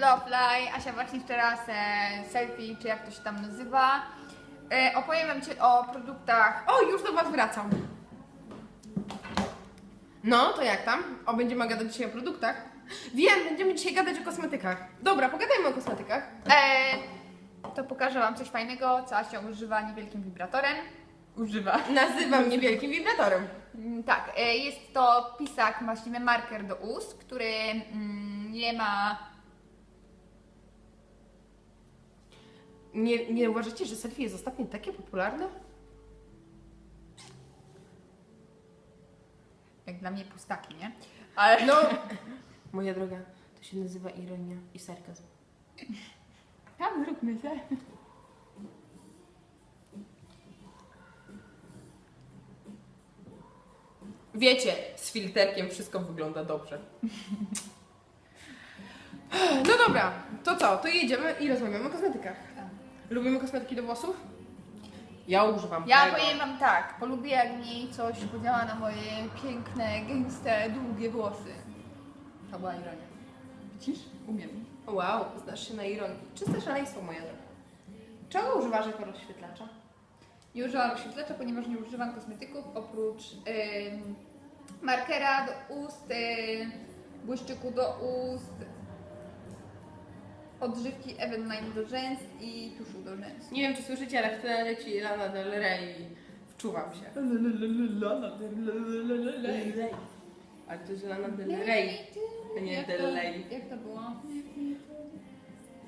Lovely. Asia właśnie teraz e, selfie, czy jak to się tam nazywa. E, opowiem Wam Ci o produktach. O, już do Was wracam. No, to jak tam? O, będziemy gadać dzisiaj o produktach? Wiem, będziemy dzisiaj gadać o kosmetykach. Dobra, pogadajmy o kosmetykach. E, to pokażę Wam coś fajnego, co Asia używa niewielkim wibratorem. Używa. Nazywam niewielkim wibratorem. Mm, Tak, e, jest to pisak, właściwie marker do ust, który mm, nie ma. Nie, nie uważacie, że selfie jest ostatnio takie popularne? Jak dla mnie pustaki, nie? Ale No, moja droga, to się nazywa ironia i sarkazm. tam zróbmy się. Wiecie, z filterkiem wszystko wygląda dobrze. No dobra, to co? To jedziemy i rozmawiamy o kosmetykach. Lubimy kosmetyki do włosów? Ja używam Ja tego. powiem Wam tak, polubię jak mi coś podziała na moje piękne, gęste, długie włosy. To była ironia. Widzisz? Umiem. Wow, znasz się na ironii. Czyste szaleństwo, moja droga. Czego używasz jako rozświetlacza? Nie używam rozświetlacza, ponieważ nie używam kosmetyków oprócz markera do ust, ym, błyszczyku do ust, odżywki Evenline do rzęs i tuszu do rzęs. Nie wiem, czy słyszycie, ale w tle leci Lana Del Rey i wczuwam się. Ale to jest Lana Del Rey. a nie Jak Del to- Rey. Jak to było?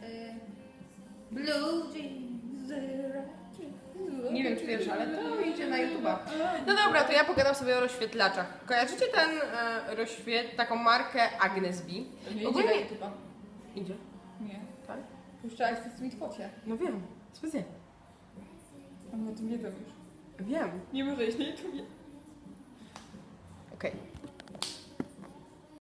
Y, Blue jeans. Nie wiem, czy wiesz, ale to idzie na YouTube'a. No dobra, to ja pogadam sobie o rozświetlaczach. Kojarzycie ten e, rozświet, taką markę Agnes B? Ogólnie- idzie na YouTube'a. Idzie. Nie. Tak? Puszczałaś w Sweet Focie. No wiem, specjalnie. On o tym wiem już. Wiem. Nie może iść na YouTubie. Okej.